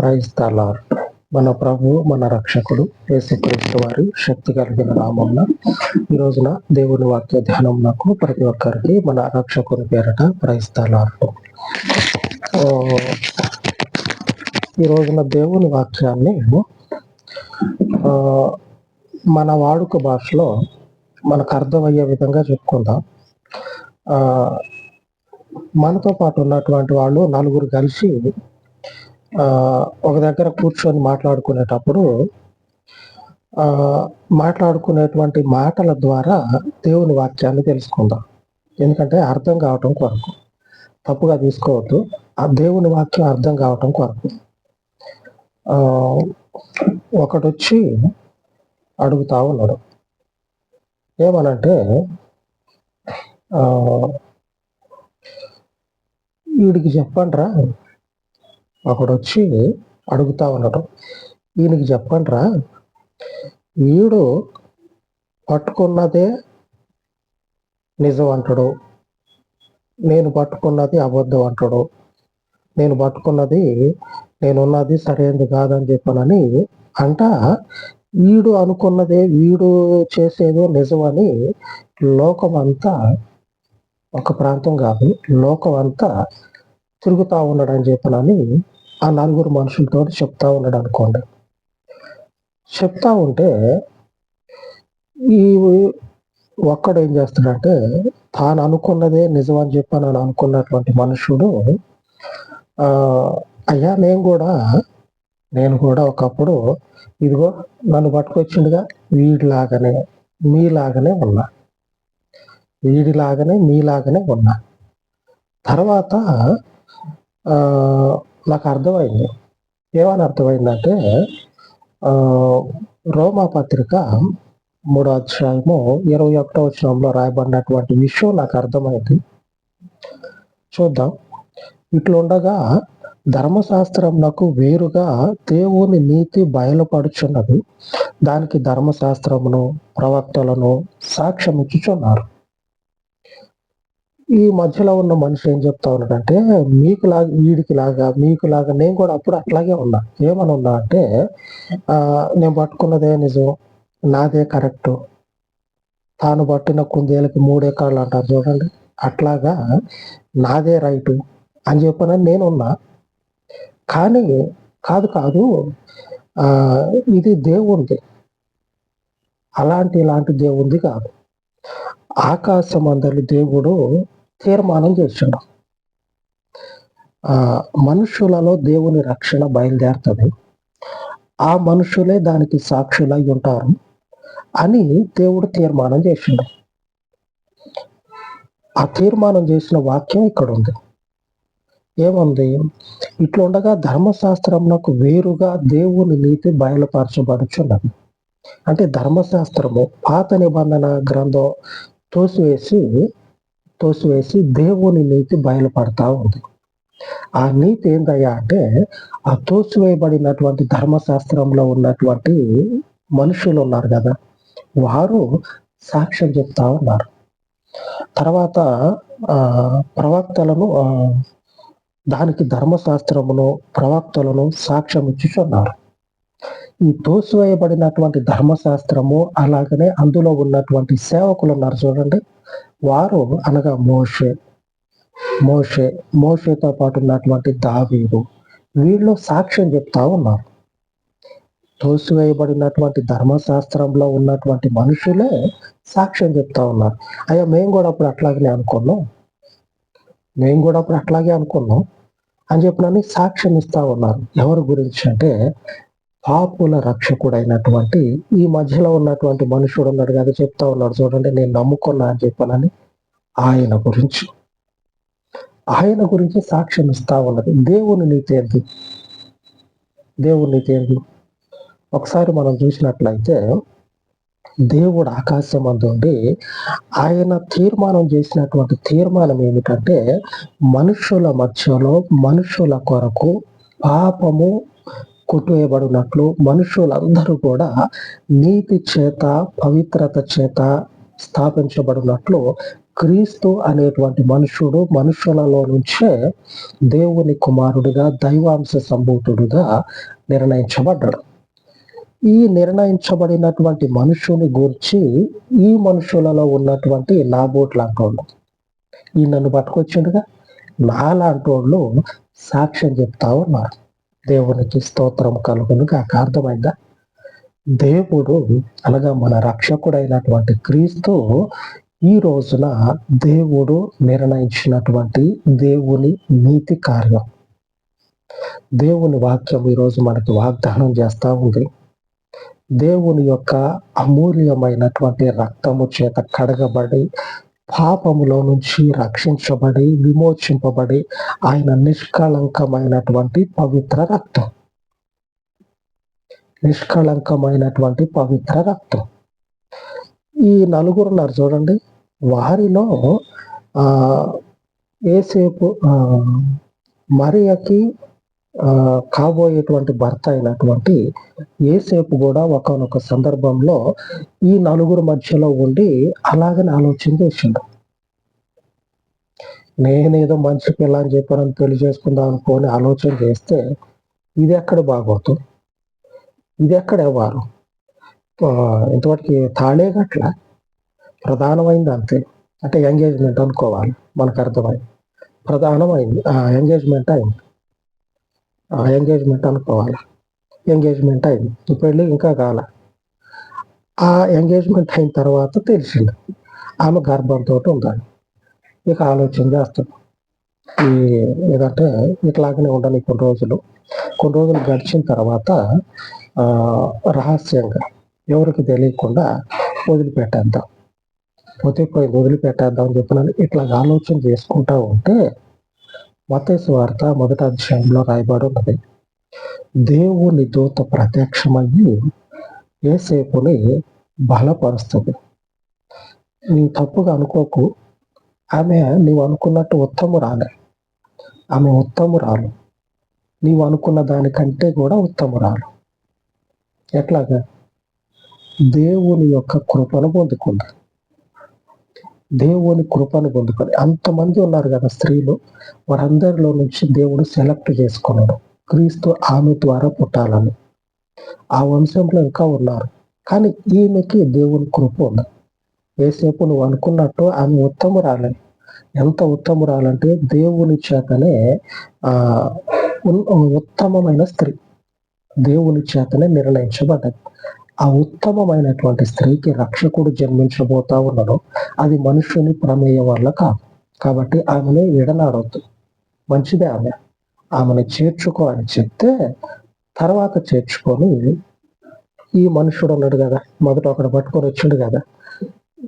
క్రైస్తలార్ మన ప్రభు మన రక్షకుడు యేసుక్రీస్తు వారి శక్తి కలిగిన నామంన ఈ రోజున దేవుని వాక్య ధ్యానం నాకు ప్రతి ఒక్కరికి మన రక్షకుని పేరట క్రైస్తలార్ ఈ రోజున దేవుని వాక్యాన్ని మన వాడుక భాషలో మనకు అర్థమయ్యే విధంగా చెప్పుకుందాం. మనతో పాటు ఉన్నటువంటి వాళ్ళు నలుగురు కలిసి ఒక దగ్గర కూర్చొని మాట్లాడుకునేటప్పుడు మాట్లాడుకునేటువంటి మాటల ద్వారా దేవుని వాక్యాన్ని తెలుసుకుందాం. ఎందుకంటే అర్థం కావటం కొరకు. తప్పుగా తీసుకోవద్దు. ఆ దేవుని వాక్యం అర్థం కావటం కొరకు. ఒకటొచ్చి అడుగుతా ఉన్నాడు. ఏమనంటే వీడికి వీడికి చెప్పండిరా. ఒకడు వచ్చి అడుగుతా ఉండటం. ఈయనకి చెప్పండిరా వీడు పట్టుకున్నదే నిజం అంటాడు. నేను పట్టుకున్నది అబద్ధం అంటాడు. నేను పట్టుకున్నది నేనున్నది సరైనది కాదని చెప్పానని అంట వీడు అనుకున్నదే వీడు చేసేదో నిజమని లోకం అంతా ఒక ప్రాంతం కాదు లోకం అంతా తిరుగుతూ ఉండడం చెప్పనని ఆ నలుగురు మనుషులతో చెప్తా ఉన్నాడు అనుకోండి. చెప్తా ఉంటే ఈ ఒక్కడు ఏం చేస్తాడంటే తాను అనుకున్నదే నిజం అని చెప్పి నేను అనుకున్నటువంటి మనుషుడు అయ్యా నేను కూడా నేను కూడా ఒకప్పుడు ఇదిగో నన్ను పట్టుకొచ్చిండుగా వీడిలాగానే మీలాగానే ఉన్నా. వీడిలాగానే మీలాగానే ఉన్నా. తర్వాత నాకు అర్థమైంది. ఏమని అర్థమైందంటే రోమా పత్రిక మూడో అధ్యాయము ఇరవై ఒకటో వచనంలో రాయబడినటువంటి విషయం నాకు అర్థమైంది. చూద్దాం. ఇట్లుండగా ధర్మశాస్త్రమునకు వేరుగా దేవుని నీతి బయలుపడుచున్నది దానికి ధర్మశాస్త్రమును ప్రవక్తలను సాక్ష్యం ఇచ్చుచున్నారు ఈ మధ్యలో ఉన్న మనిషి ఏం చెప్తా ఉన్నాడంటే మీకు లాగా వీడికి లాగా మీకు లాగా నేను కూడా అప్పుడు అట్లాగే ఉన్నా. ఏమని ఉన్నా అంటే నేను పట్టుకున్నదే నిజం నాదే కరెక్ట్. తాను పట్టిన కుందేలకి మూడే కాళ్ళు అంటారు చూడండి. అట్లాగా నాదే రైటు అని చెప్పిన నేను ఉన్నా. కానీ కాదు కాదు ఇది దేవుంది అలాంటి ఇలాంటి దేవుంది కాదు. ఆకాశం అందరి దేవుడు తీర్మానం చేశాడు. ఆ మనుషులలో దేవుని రక్షణ బయలుదేరుతుంది. ఆ మనుషులే దానికి సాక్షులై ఉంటారు అని దేవుడు తీర్మానం చేసిండు ఆ తీర్మానం చేసిన వాక్యం ఇక్కడ ఉంది ఏముంది? ఇట్లుండగా ధర్మశాస్త్రంలో వేరుగా దేవుని నీతి బయలుపరచబడుచున్నది. అంటే ధర్మశాస్త్రము పాత నిబంధన గ్రంథం తోసివేసి తోసివేసి దేవుని నీతి బయలుపడతా ఉంది. ఆ నీతి ఏందయ్యా అంటే ఆ తోసివేయబడినటువంటి ధర్మశాస్త్రంలో ఉన్నటువంటి మనుషులు ఉన్నారు కదా వారు సాక్ష్యం చెప్తా ఉన్నారు. తర్వాత ఆ ప్రవక్తలను దానికి ధర్మశాస్త్రమును ప్రవక్తలను సాక్ష్యం ఇచ్చుచున్నారు. ఈ తోసివేయబడినటువంటి ధర్మశాస్త్రము అలాగనే అందులో ఉన్నటువంటి సేవకులు ఉన్నారు చూడండి. వారు అనగా మోషే. మోషే మోషేతో పాటు ఉన్నటువంటి దావీదు. వీళ్ళు సాక్ష్యం చెప్తా ఉన్నారు. తోసివేయబడినటువంటి ధర్మశాస్త్రంలో ఉన్నటువంటి మనుషులే సాక్ష్యం చెప్తా ఉన్నారు. అయ్యా మేము కూడా అప్పుడు అట్లాగనే అనుకున్నాం. మేము కూడా అప్పుడు అట్లాగే అనుకున్నాం. అని చెప్పినని సాక్ష్యం ఇస్తా ఉన్నారు. ఎవరి గురించి అంటే పాపుల రక్షకుడైనటువంటి ఈ మధ్యలో ఉన్నటువంటి మనుషుడు ఉన్నాడు కదా చెప్తా ఉన్నాడు చూడండి నేను నమ్ముకున్నా అని చెప్పానని ఆయన గురించి. ఆయన గురించి సాక్ష్యం ఇస్తా ఉన్నది. దేవుని నీతి ఏంటి? దేవుని నీతి ఏంటి? ఒకసారి మనం చూసినట్లయితే దేవుడు ఆకాశం ఉండి ఆయన తీర్మానం చేసినటువంటి తీర్మానం ఏమిటంటే మనుషుల మధ్యలో మనుషుల కొరకు పాపము కొట్టువేయబడినట్లు మనుషులందరూ కూడా నీతి చేత పవిత్రత చేత స్థాపించబడినట్లు క్రీస్తు అనేటువంటి మనుషుడు మనుషులలో నుంచే దేవుని కుమారుడిగా దైవాంశ సంభూతుడుగా నిర్ణయించబడ్డాడు. ఈ నిర్ణయించబడినటువంటి మనుషుని గురించి ఈ మనుషులలో ఉన్నటువంటి లాబోట్లు అంటోళ్ళు ఈ నన్ను పట్టుకొచ్చిండుగా? నాలాంటోళ్ళు సాక్ష్యం చెప్తా ఉన్నారు. దేవునికి స్తోత్రం కలుగును కాక అర్థమైందా? దేవుడు అనగా మన రక్షకుడైనటువంటి క్రీస్తు ఈ రోజున దేవుడు నిర్ణయించినటువంటి దేవుని నీతి కార్యం. దేవుని వాక్యం ఈరోజు మనకి వాగ్దానం చేస్తూ ఉంది. దేవుని యొక్క అమూల్యమైనటువంటి రక్తము చేత కడగబడి పాపములో నుంచి రక్షించబడి విమోచింపబడి ఆయన నిష్కళంకమైనటువంటి పవిత్ర రక్తం. నిష్కళంకమైనటువంటి పవిత్ర రక్తం. ఈ నలుగురున్నారు చూడండి. వారిలో ఆ ఏసేపు మరియకి కాబోయేటువంటి భర్త అయినటువంటి ఏసేపు కూడా ఒకనొక సందర్భంలో ఈ నలుగురు మధ్యలో ఉండి అలాగని ఆలోచన చేసిండు. నేనేదో మంచి పిల్ల అని చెప్పానని పెళ్ళి చేసుకుందాం అనుకోని ఆలోచన చేస్తే ఇది ఎక్కడ బాగోతుంది ఇది ఎక్కడ వారు ఇంతవరకు తాళే గట్ల ప్రధానమైంది అంతే. అంటే ఎంగేజ్మెంట్ అనుకోవాలి. మనకు అర్థమైంది. ప్రధానమైంది. ఎంగేజ్మెంట్ అయింది. ఎంగేజ్మెంట్ అనుకోవాలి. ఎంగేజ్మెంట్ అయింది. పెళ్ళి ఇంకా కాల. ఆ ఎంగేజ్మెంట్ అయిన తర్వాత తెలిసింది. ఆమె గర్భంతో ఉందని ఇక ఆలోచన చేస్తాడు ఈ ఏదంటే ఇట్లాగనే ఉండాలి కొన్ని రోజులు. కొన్ని రోజులు గడిచిన తర్వాత రహస్యంగా ఎవరికి తెలియకుండా వదిలిపెట్టేద్దాం. పోతే పోయి వదిలిపెట్టేద్దాం అని చెప్పిన ఇట్లా ఆలోచన చేసుకుంటా ఉంటే వార్త మొదటి అధ్యాయంలో రాయబడి ఉన్నది. దేవుని దూత ప్రత్యక్షమయ్యి ఏసేపుని బలపరుస్తుంది. నీ తప్పుగా అనుకోకు. ఆమె నీవు అనుకున్నట్టు ఉత్తమురాలే ఆమె ఉత్తమురాలు నీవు అనుకున్న దానికంటే కూడా ఉత్తమురాలు ఎట్లాగా? దేవుని యొక్క కృపను పొందుకుంది. దేవుని కృపను పొందుకొని అంతమంది ఉన్నారు కదా స్త్రీలు వారందరిలో నుంచి దేవుడు సెలెక్ట్ చేసుకున్నాడు. క్రీస్తు ఆమె ద్వారా పుట్టాలని. ఆ వంశంలో ఇంకా ఉన్నారు. కానీ ఈమెకి దేవుని కృప ఉంది. ఏసేపు నువ్వు అనుకున్నట్టు ఆమె ఉత్తమురాలే. ఎంత ఉత్తమురాలంటే దేవుని చేతనే ఆ ఉత్తమమైన స్త్రీ. దేవుని చేతనే నిర్ణయించబడ్డది ఆ ఉత్తమమైనటువంటి స్త్రీకి రక్షకుడు జన్మించబోతా ఉన్నాడు అది మనుషుని ప్రమేయం వల్ల కాదు. కాబట్టి ఆమెను ఎడనాడవద్దు మంచిదే ఆమె. ఆమెను చేర్చుకో అని చెప్తే తర్వాత చేర్చుకొని ఈ మనుషుడు ఉన్నాడు కదా మొదట ఒకడు పట్టుకొని వచ్చిండు కదా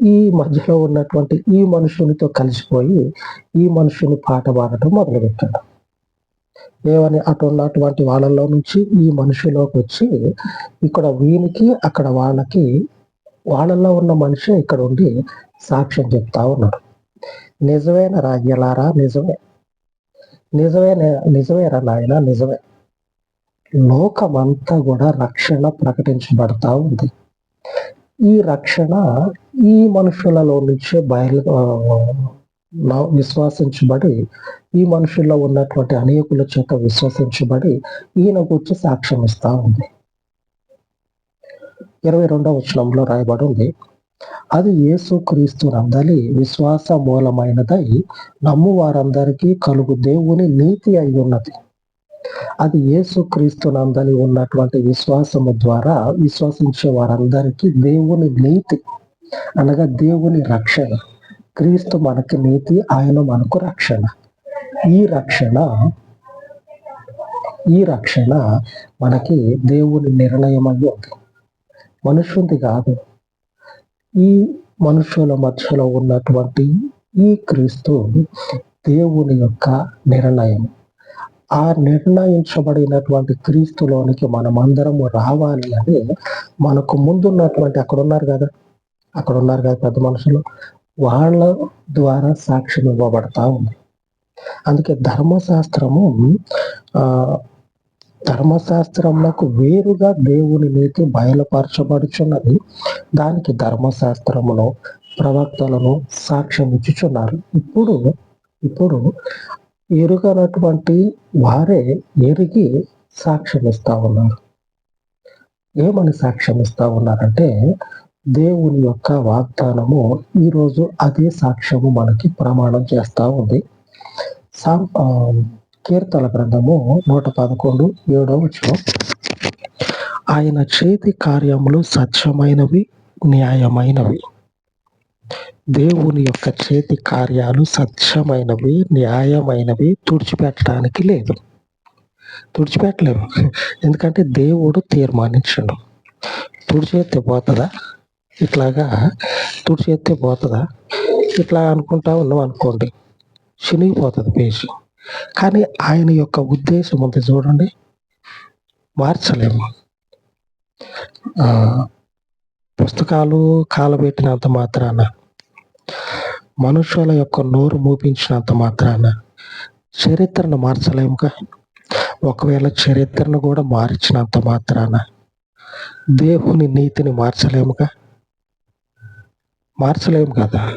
ఈ మధ్యలో ఉన్నటువంటి ఈ మనుషునితో కలిసిపోయి ఈ మనుషుని పాట పాడటం మొదలుపెట్టాడు. దేవుని అటు ఉన్నటువంటి వాళ్ళలో నుంచి ఈ మనిషిలోకి వచ్చి ఇక్కడ వీనికి అక్కడ వాళ్ళకి వాళ్ళల్లో ఉన్న మనిషి ఇక్కడ ఉండి సాక్ష్యం చెప్తా ఉన్నాడు. నిజమైన రాజ్యలారా? నిజమే. నిజమే నిజమేరా నాయన? నిజమే. లోకమంతా కూడా రక్షణ ప్రకటించబడతా ఉంది. ఈ రక్షణ ఈ మనుషులలో నుంచే బయలు విశ్వాసించబడి ఈ మనుషుల్లో ఉన్నటువంటి అనేకుల చేత విశ్వసించబడి ఈయన గురించి సాక్ష్యం ఇస్తా ఉంది. ఇరవై రెండవ వచనంలో రాయబడి ఉంది అది యేసు క్రీస్తు నందలి విశ్వాస మూలమైనదై నమ్ము వారందరికీ కలుగు దేవుని నీతి అయి ఉన్నది. అది యేసు క్రీస్తు నందలి ఉన్నటువంటి విశ్వాసము ద్వారా విశ్వసించే వారందరికీ దేవుని నీతి అనగా దేవుని రక్షణ. క్రీస్తు మనకి నీతి ఆయన మనకు రక్షణ. ఈ రక్షణ ఈ రక్షణ మనకి దేవుని నిర్ణయం ఉంది. మనుషుంది కాదు. ఈ మనుషుల మధ్యలో ఉన్నటువంటి ఈ క్రీస్తు దేవుని యొక్క నిర్ణయం ఆ నిర్ణయించబడినటువంటి క్రీస్తులోనికి మనమందరము రావాలి అని మనకు ముందున్నటువంటి అక్కడ ఉన్నారు కదా. అక్కడ ఉన్నారు కదా పెద్ద మనుషులు. వాళ్ళ ద్వారా సాక్ష్యం ఇవ్వబడతా ఉంది. అందుకే ధర్మశాస్త్రము ఆ ధర్మశాస్త్రములకు వేరుగా దేవుని నీతి బయలుపరచబడుచున్నది. దానికి ధర్మశాస్త్రమును ప్రవక్తలను సాక్ష్యం ఇచ్చుచున్నారు. ఇప్పుడు ఇప్పుడు ఎరుగనటువంటి వారే ఎరిగి సాక్ష్యం ఇస్తా ఉన్నారు. ఏమని సాక్ష్యం ఇస్తా ఉన్నారంటే దేవుని యొక్క వాగ్దానము ఈరోజు అదే సాక్ష్యము మనకి ప్రమాణం చేస్తా ఉంది. సా కీర్తన గ్రంథము నూట పదకొండు ఏడో వచ్చిన ఆయన చేతి కార్యములు సత్యమైనవి న్యాయమైనవి. దేవుని యొక్క చేతి కార్యాలు సత్యమైనవి న్యాయమైనవి తుడిచిపెట్టడానికి లేదు. తుడిచిపెట్టలేము. ఎందుకంటే దేవుడు తీర్మానించండు. తుడిచేస్తే పోతుందా? ఇట్లాగా తుడిచేస్తే పోతుందా? ఇట్లా అనుకుంటా ఉన్నాం అనుకోండి. చినిగిపోతుంది పేజీ. కానీ ఆయన యొక్క ఉద్దేశం ఉంది చూడండి. మార్చలేము. పుస్తకాలు కాలబెట్టినంత మాత్రాన మనుషుల యొక్క నోరు మూపించినంత మాత్రాన చరిత్రను మార్చలేముగా? ఒకవేళ చరిత్రను కూడా మార్చినంత మాత్రాన దేవుని నీతిని మార్చలేముగా? మార్చలేము కదా?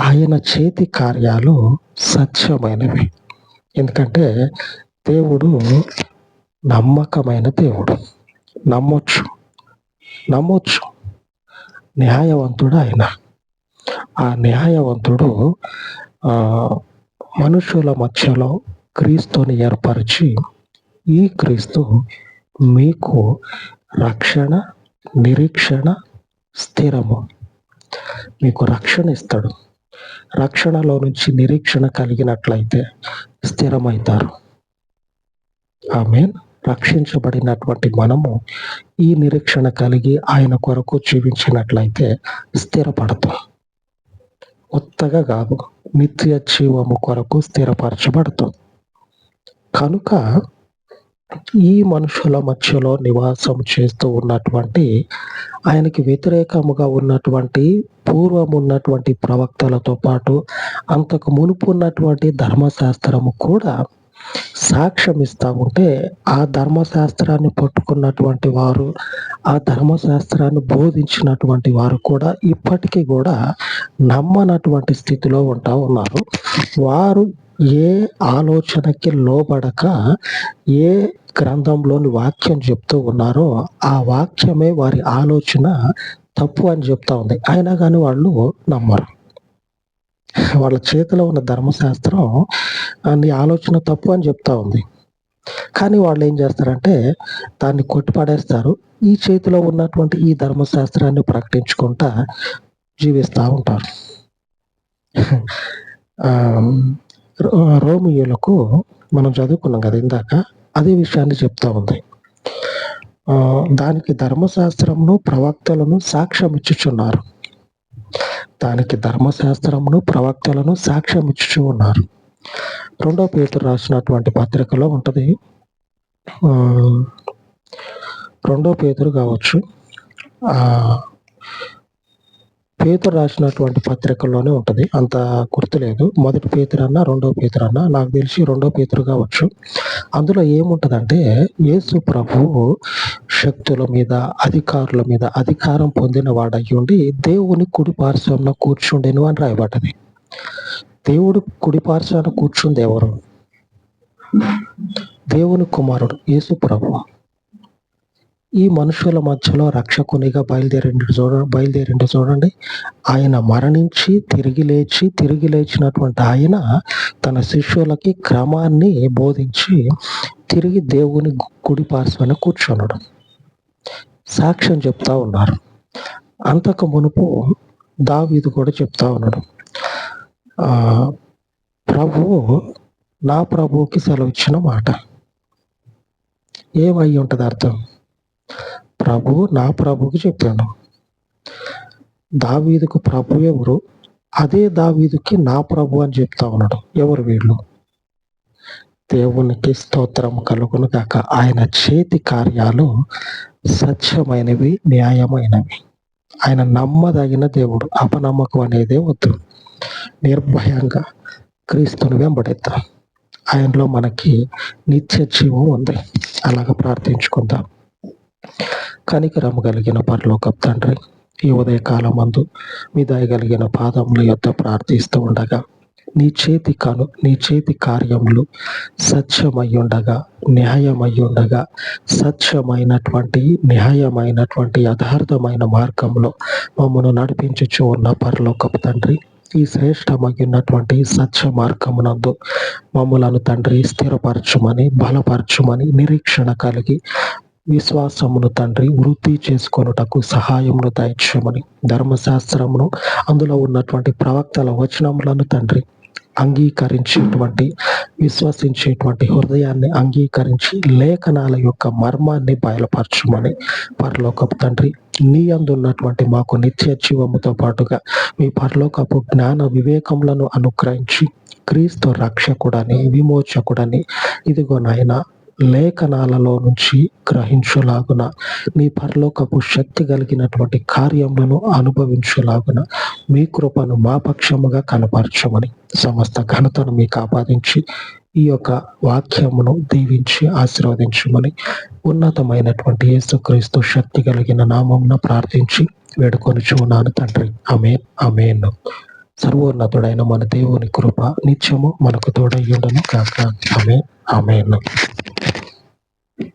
ఆయన చేతి కార్యాలు సత్యమైనవి. ఎందుకంటే దేవుడు నమ్మకమైన దేవుడు. నమ్మొచ్చు. నమ్మొచ్చు. న్యాయవంతుడు ఆయన. ఆ న్యాయవంతుడు మనుషుల మధ్యలో క్రీస్తుని ఏర్పరిచి ఈ క్రీస్తు మీకు రక్షణ నిరీక్షణ స్థిరము. మీకు రక్షణ ఇస్తాడు. రక్షణలో నుంచి నిరీక్షణ కలిగినట్లయితే స్థిరమవుతారు ఆమె రక్షించబడినటువంటి మనము ఈ నిరీక్షణ కలిగి ఆయన కొరకు జీవించినట్లయితే స్థిరపడతాం. కొత్తగా కాదు నిత్య జీవము కొరకు స్థిరపరచబడతాం. కనుక ఈ మనుషుల మధ్యలో నివాసం చేస్తూ ఉన్నటువంటి ఆయనకి వ్యతిరేకముగా ఉన్నటువంటి పూర్వం ఉన్నటువంటి ప్రవక్తలతో పాటు అంతకు మునుపు ఉన్నటువంటి ధర్మశాస్త్రము కూడా సాక్ష్యం ఇస్తా ఉంటే ఆ ధర్మశాస్త్రాన్ని పట్టుకున్నటువంటి వారు ఆ ధర్మశాస్త్రాన్ని బోధించినటువంటి వారు కూడా ఇప్పటికీ కూడా నమ్మనటువంటి స్థితిలో ఉంటా ఉన్నారు. వారు ఏ ఆలోచనకి లోబడక ఏ గ్రంథంలోని వాక్యం చెప్తూ ఉన్నారో ఆ వాక్యమే వారి ఆలోచన తప్పు అని చెప్తా ఉంది. అయినా కానీ వాళ్ళు నమ్మరు. వాళ్ళ చేతిలో ఉన్న ధర్మశాస్త్రం నీ ఆలోచన తప్పు అని చెప్తా ఉంది. కానీ వాళ్ళు ఏం చేస్తారంటే దాన్ని కొట్టిపడేస్తారు. ఈ చేతిలో ఉన్నటువంటి ఈ ధర్మశాస్త్రాన్ని ప్రకటించుకుంటా జీవిస్తూ ఉంటారు. రోమియోలకు మనం చదువుకున్నాం కదా ఇందాక అదే విషయాన్ని చెప్తా ఉంది. దానికి ధర్మశాస్త్రమును ప్రవక్తలను సాక్ష్యం ఇచ్చుచున్నారు దానికి ధర్మశాస్త్రమును ప్రవక్తలను సాక్ష్యం ఇచ్చుచు ఉన్నారు రెండో పేతురు రాసినటువంటి పత్రికలో ఉంటుంది. రెండో పేతురు కావచ్చు. పేతురు రాసినటువంటి పత్రికల్లోనే ఉంటుంది. అంత గుర్తులేదు మొదటి పేతురు అన్న రెండో పేతురు అన్న నాకు తెలిసి రెండో పేతురు కావచ్చు. అందులో ఏముంటుందంటే యేసు ప్రభు శక్తుల మీద అధికారుల మీద అధికారం పొందిన వాడయ్యి ఉండి దేవుని కుడి పార్శ్వంలో కూర్చుండేను అని రాయబడ్డది. దేవుడు కుడి పార్శ్వాన కూర్చుంది ఎవరు? దేవుని కుమారుడు యేసు ప్రభు. ఈ మనుషుల మధ్యలో రక్షకునిగా బయలుదేరిండు చూడ బయలుదేరిండు చూడండి. ఆయన మరణించి తిరిగి లేచి తిరిగి లేచినటువంటి ఆయన తన శిష్యులకి క్రమాన్ని బోధించి తిరిగి దేవుని గుడి పార్శ్వన కూర్చున్నాడు. సాక్ష్యం చెప్తా ఉన్నారు. అంతకు మునుపు దావీదు కూడా చెప్తా ఉన్నాడు. ప్రభువు నా ప్రభువుకి సెలవు ఇచ్చిన మాట. ఏమై ఉంటుంది అర్థం? ప్రభు నా ప్రభుకి చెప్పాను. దావీదుకు ప్రభు ఎవరు? అదే దావీదుకి నా ప్రభు అని చెప్తా ఉన్నాడు. ఎవరు వీళ్ళు? దేవునికి స్తోత్రం కలుగును కాక ఆయన చేతి కార్యాలు సత్యమైనవి న్యాయమైనవి. ఆయన నమ్మదగిన దేవుడు. అపనమ్మకం అనేదే వద్దు. నిర్భయంగా క్రీస్తుని వెంబడిద్దాం. ఆయనలో మనకి నిత్య జీవం ఉంది. అలాగ ప్రార్థించుకుందాం. కనికరము కలిగిన పరలోక తండ్రి ఈ ఉదయకాలం మందు మీ దయగలిగిన పాదముల యొక్క ప్రార్థిస్తూ ఉండగా నీ చేతి కను నీ చేతి కార్యములు సత్యమయ్యుండగా న్యాయమయ్యుండగా సత్యమైనటువంటి న్యాయమైనటువంటి యథార్థమైన మార్గంలో మమ్మను నడిపించుచు ఉన్న పరలోకపు తండ్రి ఈ శ్రేష్టమైనటువంటి సత్య మార్గమునందు మమ్మలను తండ్రి స్థిరపరచుమని బలపరచుమని నిరీక్షణ కలిగి విశ్వాసమును తండ్రి వృద్ధి చేసుకొనుటకు సహాయమును దయచేయమని ధర్మశాస్త్రమును అందులో ఉన్నటువంటి ప్రవక్తల వచనములను తండ్రి అంగీకరించేటువంటి విశ్వసించేటువంటి హృదయాన్ని అంగీకరించి లేఖనాల యొక్క మర్మాన్ని బయలుపరచమని పరలోకపు తండ్రి నీ అందున్నటువంటి మాకు నిత్య జీవముతో పాటుగా మీ పరలోకపు జ్ఞాన వివేకములను అనుగ్రహించి క్రీస్తు రక్షకుడని విమోచకుడని ఇదిగో నాయన లేఖనాలలో నుంచి గ్రహించులాగున మీ పరలోకపు శక్తి కలిగినటువంటి కార్యములను అనుభవించులాగున మీ కృపను మా పక్షముగా కనపరచమని సమస్త ఘనతను మీకు ఆపాదించి ఈ యొక్క వాక్యమును దీవించి ఆశీర్వదించమని ఉన్నతమైనటువంటి యేసుక్రీస్తు శక్తి కలిగిన నామమున ప్రార్థించి వేడుకొని చూనాను తండ్రి. అమేన్ అమేన్ సర్వోన్నతుడైన మన దేవుని కృప నిత్యము మనకు తోడయ్యుండను కాక. ఆమె అమేన్